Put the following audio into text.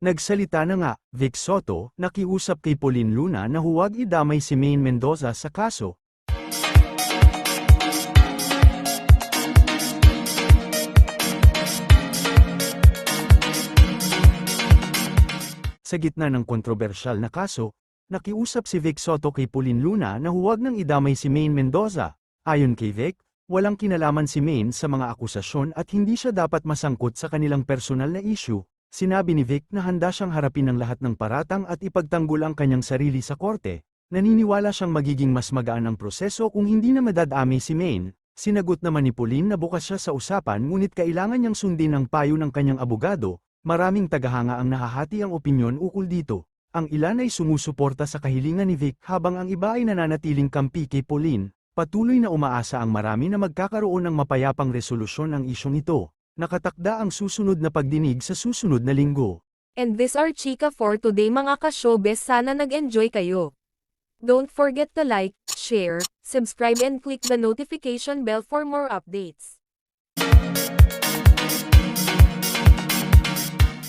Nagsalita na nga, Vic Soto, nakiusap kay Pauline Luna na huwag idamay si Maine Mendoza sa kaso. Sa gitna ng kontrobersyal na kaso, nakiusap si Vic Soto kay Pauline Luna na huwag nang idamay si Maine Mendoza. Ayon kay Vic, walang kinalaman si Maine sa mga akusasyon at hindi siya dapat masangkot sa kanilang personal na issue. Sinabi ni Vic na handa siyang harapin ang lahat ng paratang at ipagtanggol ang kanyang sarili sa korte. Naniniwala siyang magiging mas magaan ang proseso kung hindi na madadami si Maine. Sinagot naman ni Pauline na bukas siya sa usapan ngunit kailangan niyang sundin ang payo ng kanyang abogado. Maraming tagahanga ang nahahati ang opinyon ukol dito. Ang ilan ay sumusuporta sa kahilingan ni Vic habang ang iba ay nananatiling kampi kay Pauline. Patuloy na umaasa ang marami na magkakaroon ng mapayapang resolusyon ang isyong ito. Nakatakda ang susunod na pagdinig sa susunod na linggo. And this are Chika for today mga ka-showbiz sana nag-enjoy kayo. Don't forget to like, share, subscribe and click the notification bell for more updates.